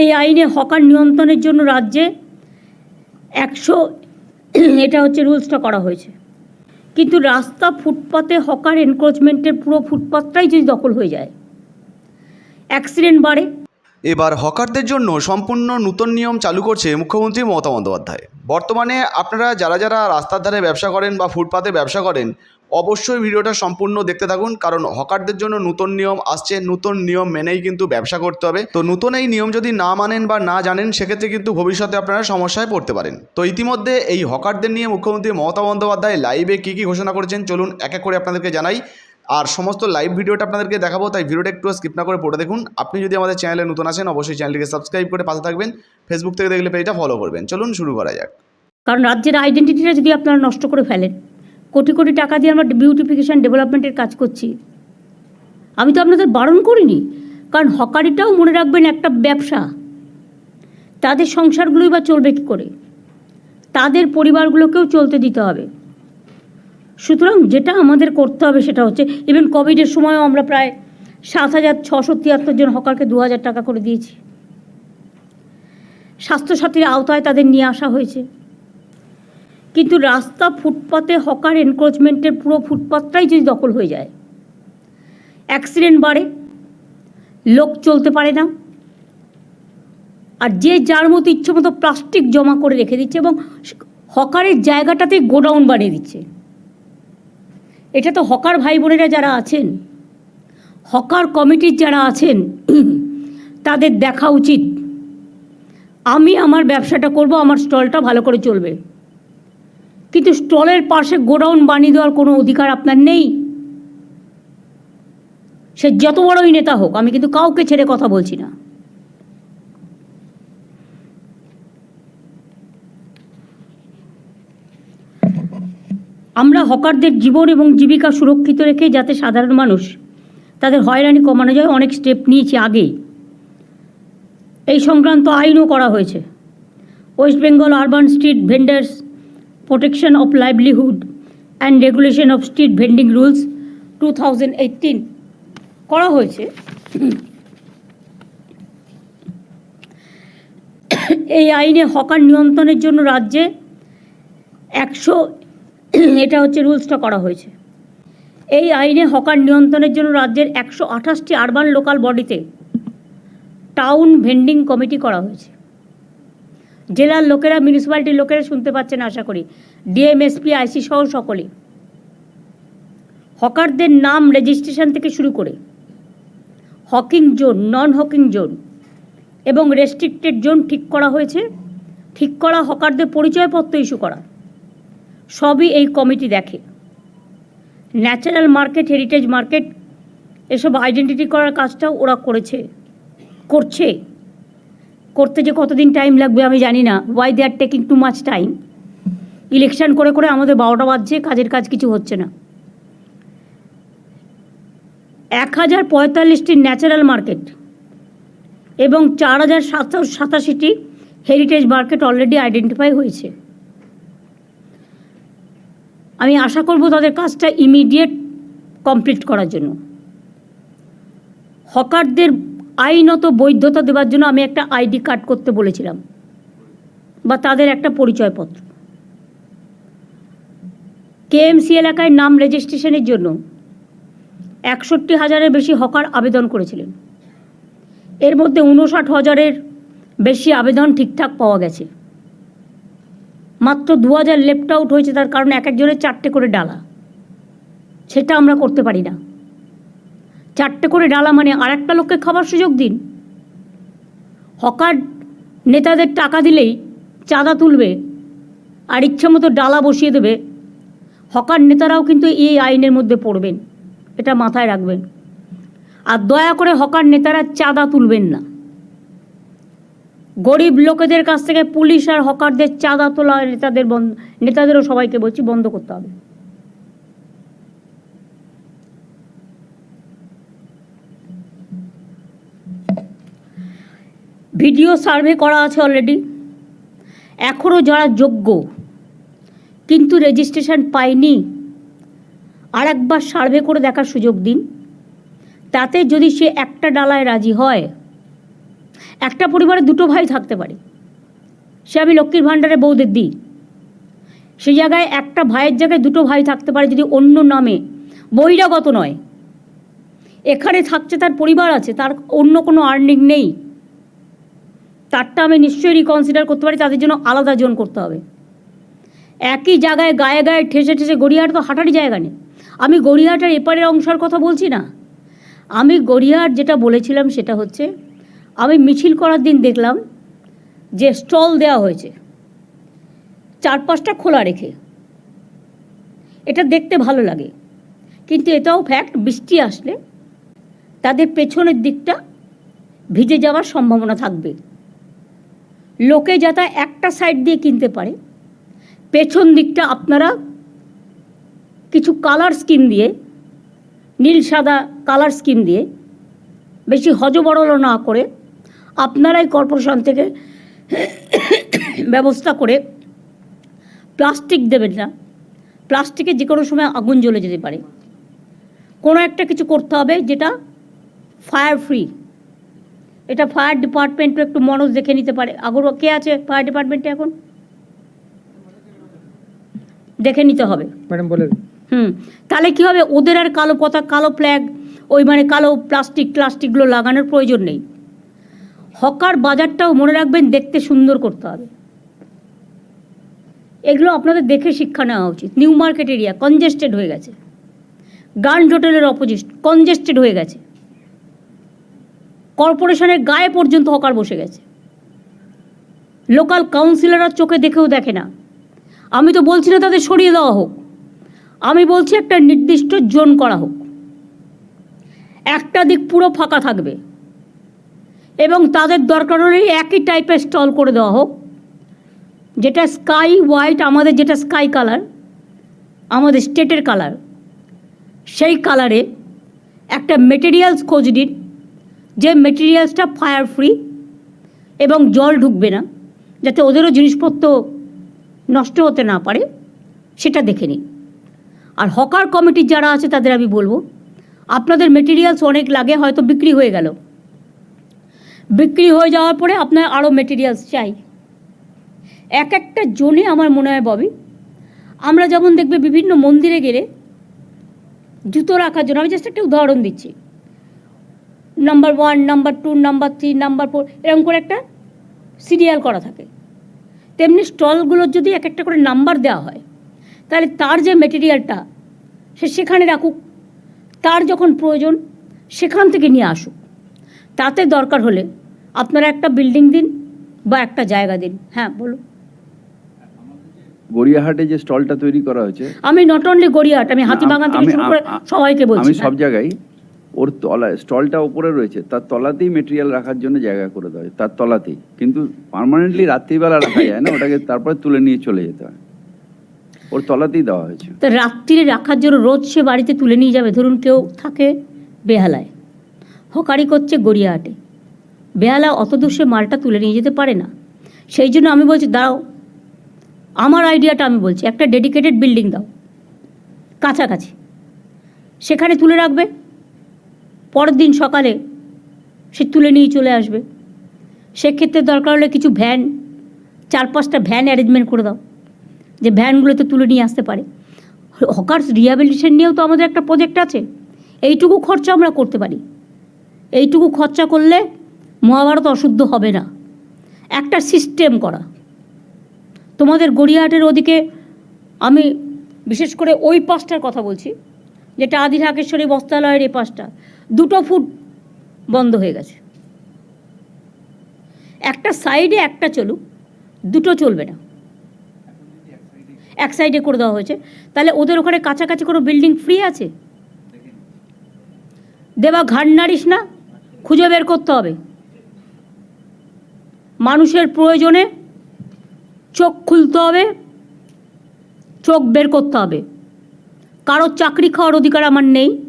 এই আইনে হকার নিয়ন্ত্রণের জন্য রাজ্যে একশো, এটা হচ্ছে রুলসটা করা হয়েছে। কিন্তু রাস্তা ফুটপাতে হকার এনক্রোচমেন্টের পুরো ফুটপাতটাই যদি দখল হয়ে যায় অ্যাক্সিডেন্ট বাড়ে। এবার হকারদের জন্য সম্পূর্ণ নূতন নিয়ম চালু করছে মুখ্যমন্ত্রী মমতা বন্দ্যোপাধ্যায়। বর্তমানে আপনারা যারা যারা রাস্তার ধারে ব্যবসা করেন বা ফুটপাতে ব্যবসা করেন অবশ্যই ভিডিওটা সম্পূর্ণ দেখতে থাকুন, কারণ হকারদের জন্য নতুন নিয়ম আসছে, নতুন নিয়ম মেনেই কিন্তু ব্যবসা করতে হবে। তো নতুন এই নিয়ম যদি না মানেন বা না জানেন, সেক্ষেত্রে কিন্তু ভবিষ্যতে আপনারা সমস্যায় পড়তে পারেন। তো ইতিমধ্যে এই হকারদের নিয়ে মুখ্যমন্ত্রী মমতা বন্দ্যোপাধ্যায় লাইভে কী কী ঘোষণা করেছেন, চলুন এক এক করে আপনাদেরকে জানাই। আর সমস্ত লাইভ ভিডিওটা আপনাদেরকে দেখাবো, তাই ভিডিওটা একটু স্কিপ না করে পড়ে দেখুন। আপনি যদি আমাদের চ্যানেলে নতুন আসেন, অবশ্যই চ্যানেলটিকে সাবস্ক্রাইব করে পাশে থাকবেন ফেসবুক থেকে দেখলে পেজটা ফলো করবেন। চলুন শুরু করা যাক। কারণ রাজ্যের আইডেন্টিটিটা যদি আপনারা নষ্ট করে ফেলেন কোটি কোটি টাকা দিয়ে আমরা বিউটিফিকেশান ডেভেলপমেন্টের কাজ করছি। আমি তো আপনাদের বারণ করিনি, কারণ হকারিটাও মনে রাখবেন একটা ব্যবসা। তাদের সংসারগুলোই বা চলবে কী করে? তাদের পরিবারগুলোকেও চলতে দিতে হবে। সুতরাং যেটা আমাদের করতে হবে সেটা হচ্ছে ইভেন কোভিডের সময়ও আমরা প্রায় সাত হাজার ছশো তিয়াত্তর জন হকারকে দু হাজার টাকা করে দিয়েছি। স্বাস্থ্যসাথীর আওতায় তাদের নিয়ে আসা হয়েছে। কিন্তু রাস্তা ফুটপাতে হকার এনক্রোচমেন্টের পুরো ফুটপাতটাই যদি দখল হয়ে যায় অ্যাক্সিডেন্ট বাড়ে, লোক চলতে পারে না, আর যে যার মতো ইচ্ছে মতো প্লাস্টিক জমা করে রেখে দিচ্ছে এবং হকারের জায়গাটাতে গোডাউন বানিয়ে দিচ্ছে। এটা তো হকার ভাই বোনেরা যারা আছেন, হকার কমিটির যারা আছেন, তাদের দেখা উচিত। আমি আমার ব্যবসাটা করব, আমার স্টলটা ভালো করে চলবে। কিন্তু স্টলের পাশে গোডাউন বানিয়ে দেওয়ার কোনো অধিকার আপনার নেই। সে যত বড়ই নেতা হোক, আমি কিন্তু কাউকে ছেড়ে কথা বলছি না। আমরা হকারদের জীবন এবং জীবিকা সুরক্ষিত রেখে যাতে সাধারণ মানুষ তাদের হয়রানি কমানো যায়, অনেক স্টেপ নিয়েছি আগেই এই সংক্রান্ত আইনও করা হয়েছে। West Bengal urban street vendors livelihood and regulation of street vending rules two thousand eighteen করা হয়েছে। এই আইনে হকার নিয়ন্ত্রণের জন্য রাজ্যে একশো, এটা হচ্ছে রুলসটা করা হয়েছে। এই আইনে হকার নিয়ন্ত্রণের জন্য রাজ্যের একশো আঠাশটি আরবান লোকাল বডিতে টাউন ভেন্ডিং কমিটি করা হয়েছে। জেলার লোকেরা মিউনিসিপ্যালিটির লোকেরা শুনতে পাচ্ছেন আশা করি। ডিএমএসপি আইসি সহ সকলে। হকারদের নাম রেজিস্ট্রেশন থেকে শুরু করে। Hawking zone non hawking zone এবং রেস্ট্রিক্টেড জোন ঠিক করা হয়েছে। ঠিক করা হকারদের পরিচয়পত্র ইস্যু করা। সবই এই কমিটি দেখে। ন্যাচারাল মার্কেট হেরিটেজ মার্কেট এসব আইডেন্টিটি করার কাজটাও ওরা করেছে, করছে। করতে যে কতদিন টাইম লাগবে আমি জানি না। Why they are taking too much time election করে করে আমাদের বারোটা বাজছে, কাজের কাজ কিছু হচ্ছে না। এক হাজার পঁয়তাল্লিশটি ন্যাচারাল মার্কেট এবং চার হাজার সাতশো সাতাশিটি হেরিটেজ মার্কেট অলরেডি আইডেন্টিফাই হয়েছে। আমি আশা করব তাদের কাজটা ইমিডিয়েট কমপ্লিট করার জন্য। হকারদের আইনত বৈধতা দেওয়ার জন্য আমি একটা আইডি কার্ড করতে বলেছিলাম বা তাদের একটা পরিচয়পত্র। কেএমসি এলাকায় নাম রেজিস্ট্রেশনের জন্য একষট্টি হাজারের বেশি হকার আবেদন করেছিলেন। এর মধ্যে উনষাট হাজারের বেশি আবেদন ঠিকঠাক পাওয়া গেছে। মাত্র দু হাজার লেফট আউট হয়েছে তার কারণ এক একজনের চারটে করে ডালা। সেটা আমরা করতে পারি না। চারটে করে ডালা মানে আর একটা লোককে খাবার সুযোগ দিন। হকার নেতাদের টাকা দিলেই চাঁদা তুলবে আর ইচ্ছে মতো ডালা বসিয়ে দেবে। হকার নেতারাও কিন্তু এই আইনের মধ্যে পড়বেন, এটা মাথায় রাখবেন। আর দয়া করে হকার নেতারা চাঁদা তুলবেন না। গরিব লোকেদের কাছ থেকে পুলিশ আর হকারদের চাঁদা তোলা নেতাদের বন্ধ নেতাদেরও সবাইকে বলছি বন্ধ করতে হবে। ভিডিও সার্ভে করা আছে অলরেডি এখনও যারা যোগ্য, কিন্তু রেজিস্ট্রেশন পায়নি আর একবার সার্ভে করে দেখার সুযোগ দিন। তাতে যদি সে একটা ডালায় রাজি হয়, একটা পরিবারে দুটো ভাই থাকতে পারে। সে আমি লক্ষ্মীর ভাণ্ডারে বৌদের দিই। সেই জায়গায় একটা ভাইয়ের জায়গায় দুটো ভাই থাকতে পারে যদি অন্য নামে, বহিরাগত নয়। এখানে থাকছে তার পরিবার আছে, তার অন্য কোনো আর্নিং নেই। তারটা আমি নিশ্চয়ই রিকনসিডার করতে পারি, তাদের জন্য আলাদা জোন করতে হবে। একই জায়গায় গায়ে গায়ে ঠেসে ঠেসে গড়িয়াহাট তো হাঁটারই জায়গা নেই। আমি গড়িয়াহাটের এপারের অংশের কথা বলছি না। আমি গড়িয়াহাট যেটা বলেছিলাম সেটা হচ্ছে, আমি মিছিল করার দিন দেখলাম যে স্টল দেওয়া হয়েছে চার পাঁচটা খোলা রেখে। এটা দেখতে ভালো লাগে, কিন্তু এটাও ফ্যাক্ট বৃষ্টি আসলে তাদের পেছনের দিকটা ভিজে যাওয়ার সম্ভাবনা থাকবে। লোকে যাতে একটা সাইড দিয়ে কিনতে পারে, পেছন দিকটা আপনারা কিছু কালার স্কিম দিয়ে, নীল সাদা কালার স্কিম দিয়ে বেশি হজবরল না করে আপনারাই কর্পোরেশন থেকে ব্যবস্থা করে প্লাস্টিক দেবেন না। প্লাস্টিকে যে কোনো সময় আগুন জ্বলে যেতে পারে। কোনো একটা কিছু করতে হবে যেটা ফায়ার ফ্রি এটা ফায়ার ডিপার্টমেন্টও একটু মনোজ দেখে নিতে পারে। আগর কে আছে ফায়ার ডিপার্টমেন্টে এখন? দেখে নিতে হবে। ম্যাডাম বলে হুম তাহলে কী হবে? ওদের আর কালো পতাকা কালো ফ্ল্যাগ ওই মানে কালো প্লাস্টিক প্লাস্টিকগুলো লাগানোর প্রয়োজন নেই। হকার বাজারটাও মনে রাখবেন দেখতে সুন্দর করতে হবে। এগুলো আপনাদের দেখে শিক্ষা নেওয়া উচিত। নিউ মার্কেট এরিয়া কনজেস্টেড হয়ে গেছে। গার্ড হোটেলের অপোজিট কনজেস্টেড হয়ে গেছে। কর্পোরেশনের গায়ে পর্যন্ত হকার বসে গেছে। লোকাল কাউন্সিলররা চোখে দেখেও দেখে না। আমি তো বলছি না তাদের সরিয়ে দেওয়া হোক। আমি বলছি একটা নির্দিষ্ট জোন করা হোক। একটা দিক পুরো ফাঁকা থাকবে। এবং তাদের দরকার হলে একই টাইপের স্টল করে দেওয়া হোক। যেটা স্কাই হোয়াইট আমাদের যেটা স্কাই কালার আমাদের স্টেটের কালার সেই কালারে একটা মেটেরিয়ালস খোঁজ নিন। যে মেটেরিয়ালসটা ফায়ার ফ্রি এবং জল ঢুকবে না, যাতে ওদেরও জিনিসপত্র নষ্ট হতে না পারে, সেটা দেখে নিন। আর হকার কমিটির যারা আছে তাদের আমি বলব, আপনাদের মেটেরিয়ালস অনেক লাগে, হয়তো বিক্রি হয়ে গেল। বিক্রি হয়ে যাওয়ার পরে আপনার আরও মেটেরিয়ালস চাই। এক একটা জোনে আমার মনে হয় ববি, আমরা যেমন দেখবে বিভিন্ন মন্দিরে গেলে জুতো রাখার জন্য, আমি জাস্ট একটা উদাহরণ দিচ্ছি। Number one number two number three number four এরকম করে একটা সিরিয়াল করা থাকে। তেমনি স্টলগুলোর যদি এক একটা করে নাম্বার দেওয়া হয় তাহলে তার যে মেটেরিয়ালটা সে সেখানে রাখুক। তার যখন প্রয়োজন সেখান থেকে নিয়ে আসুক। তাতে দরকার হলে আপনারা একটা বিল্ডিং দিন বা একটা জায়গা দিন। হ্যাঁ বলুন। গড়িয়াহাটে যে স্টলটা তৈরি করা হয়েছে আমি নট অনলি গড়িয়াহাট আমি হাতিবাগান থেকে শুরু করে সবাইকে বলছি আমি সব হ্যাঁ। জায়গায় ওর তলা, স্টলটা ওপরে রয়েছে, তার তলাতেই মেটেরিয়াল রাখার জন্য জায়গা করে দেওয়া তার তলাতেই। কিন্তু পার্মানেন্টলি রাত্রিবেলা রাখা যায় না, ওটাকে তারপরে তুলে নিয়ে চলে যেতে হয়। ওর তলাতেই দেওয়া হয়েছে। তা রাত্রিরে রাখার জন্য রোজ সে বাড়িতে তুলে নিয়ে যাবে? ধরুন কেউ থাকে বেহালায়, হকারি করছে গড়িয়াহাটে। বেহালা অত দূর সে মালটা তুলে নিয়ে যেতে পারে না। সেই জন্য আমি বলছি, দাঁড়াও, আমার আইডিয়াটা আমি বলছি, একটা ডেডিকেটেড বিল্ডিং দাও, কাছাকাছি। সেখানে তুলে রাখবে? পরের দিন সকালে সে তুলে নিয়ে চলে আসবে। সেক্ষেত্রে দরকার হলে কিছু ভ্যান চার পাঁচটা ভ্যান অ্যারেঞ্জমেন্ট করে দাও, যে ভ্যানগুলোতে তুলে নিয়ে আসতে পারে। হকার্স রিহ্যাবিলিটেশন নিয়েও তো আমাদের একটা প্রজেক্ট আছে। এইটুকু খরচা আমরা করতে পারি। এইটুকু খরচা করলে মহাভারত অশুদ্ধ হবে না। একটা সিস্টেম করা। তোমাদের গড়িয়াহাটের ওদিকে আমি বিশেষ করে ওই পাশটার কথা বলছি, যেটা আদি ঢাকেশ্বরী বস্ত্রালয়ের এই পাশটা। দুটো ফুট বন্ধ হয়ে গেছে। একটা সাইডে একটা চলুক, দুটো চলবে না। এক সাইডে করে দেওয়া হয়েছে। তাহলে ওদের ওখানে কাছাকাছি কোনো বিল্ডিং ফ্রি আছে? দেবা ঘাড় নাড়িস না, খুঁজে বের করতে হবে। মানুষের প্রয়োজনে চোখ খুলতে হবে, চোখ বের করতে হবে। কারোর চাকরি খাওয়ার অধিকার আমার নেই।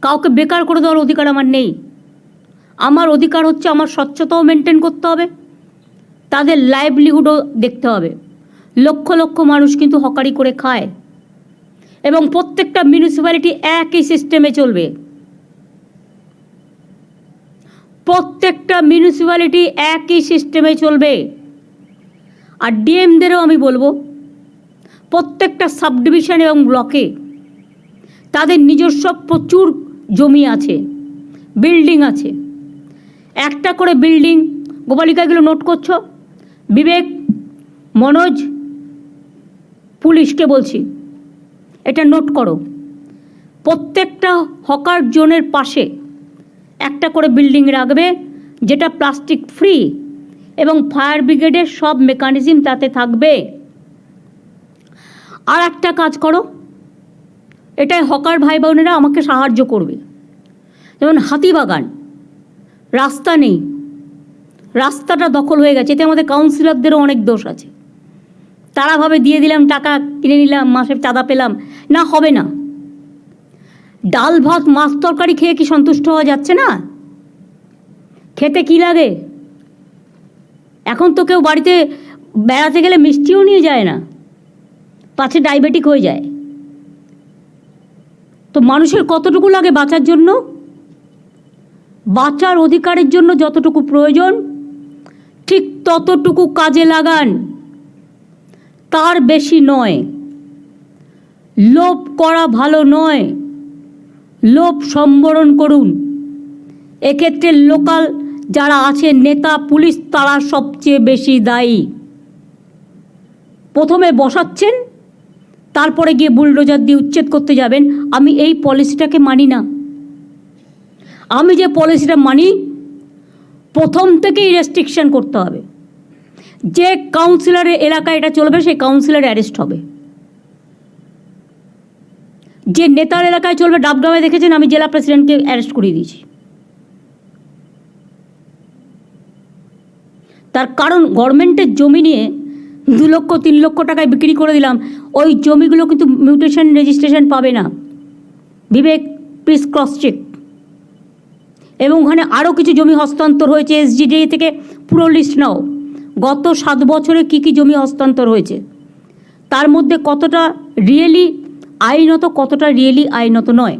কাউকে বেকার করে দেওয়ার অধিকার আমার নেই। আমার অধিকার হচ্ছে আমার স্বচ্ছতাও মেনটেন করতে হবে। তাদের লাইভলিহুডও দেখতে হবে। লক্ষ লক্ষ মানুষ কিন্তু হকারি করে খায়। এবং প্রত্যেকটা মিউনিসিপ্যালিটি একই সিস্টেমে চলবে। প্রত্যেকটা মিউনিসিপ্যালিটি একই সিস্টেমে চলবে। আর ডিএমদেরও আমি বলব, প্রত্যেকটা সাবডিভিশন এবং ব্লকে তাদের নিজস্ব প্রচুর জমি আছে বিল্ডিং আছে। একটা করে বিল্ডিং গোপালিকা এগুলো নোট করছ? বিবেক, মনোজ, পুলিশকে বলছি, এটা নোট করো। প্রত্যেকটা হকার জোনের পাশে একটা করে বিল্ডিং রাখবে, যেটা প্লাস্টিক ফ্রি এবং ফায়ার ব্রিগেডের সব মেকানিজম তাতে থাকবে। আর একটা কাজ করো এটাই হকার ভাই বোনেরা আমাকে সাহায্য করবে। যেমন হাতিবাগান রাস্তা নেই, রাস্তাটা দখল হয়ে গেছে, এতে আমাদের কাউন্সিলরদেরও অনেক দোষ আছে। তারা ভাবে দিয়ে দিলাম, টাকা কিনে নিলাম, মাসের চাঁদা পেলাম, না হবে না। ডাল ভাত, মাছ তরকারি খেয়ে কি সন্তুষ্ট হওয়া যাচ্ছে না? খেতে কি লাগে? এখন তো কেউ বাড়িতে বেড়াতে গেলে মিষ্টিও নিয়ে যায় না, পাছে ডায়াবেটিক হয়ে যায়। তো মানুষের কতটুকু লাগে বাঁচার জন্য? বাঁচার অধিকারের জন্য যতটুকু প্রয়োজন, ঠিক ততটুকু কাজে লাগান। তার বেশি নয়। লোভ করা ভালো নয়। লোভ সম্বরণ করুন। এক্ষেত্রে লোকাল যারা আছে, নেতা, পুলিশ, তারা সবচেয়ে বেশি দায়ী। প্রথমে বসাচ্ছেন তারপরে গিয়ে বুলডোজার দিয়ে উচ্ছেদ করতে যাবেন, আমি এই পলিসিটাকে মানি না। আমি যে পলিসিটা মানি, প্রথম থেকেই রেস্ট্রিকশন করতে হবে। যে কাউন্সিলরের এলাকায় এটা চলবে, সেই কাউন্সিলর অ্যারেস্ট হবে। যে নেতার এলাকায় চলবে ডাবগ্রামে দেখেছেন, আমি জেলা প্রেসিডেন্টকে অ্যারেস্ট করিয়ে দিয়েছি। তার কারণ গভর্নমেন্টের জমি নিয়ে দু লক্ষ, তিন লক্ষ টাকায় বিক্রি করে দিলাম। ওই জমিগুলো কিন্তু মিউটেশন রেজিস্ট্রেশন পাবে না। বিবেক প্লিজ ক্রস চেক এবং ওখানে আরও কিছু জমি হস্তান্তর হয়েছে এসজিডি থেকে পুরো লিস্ট নাও। গত সাত বছরে কি কি জমি হস্তান্তর হয়েছে? তার মধ্যে কতটা রিয়েলি আইনত, কতটা রিয়েলি আইনত নয়।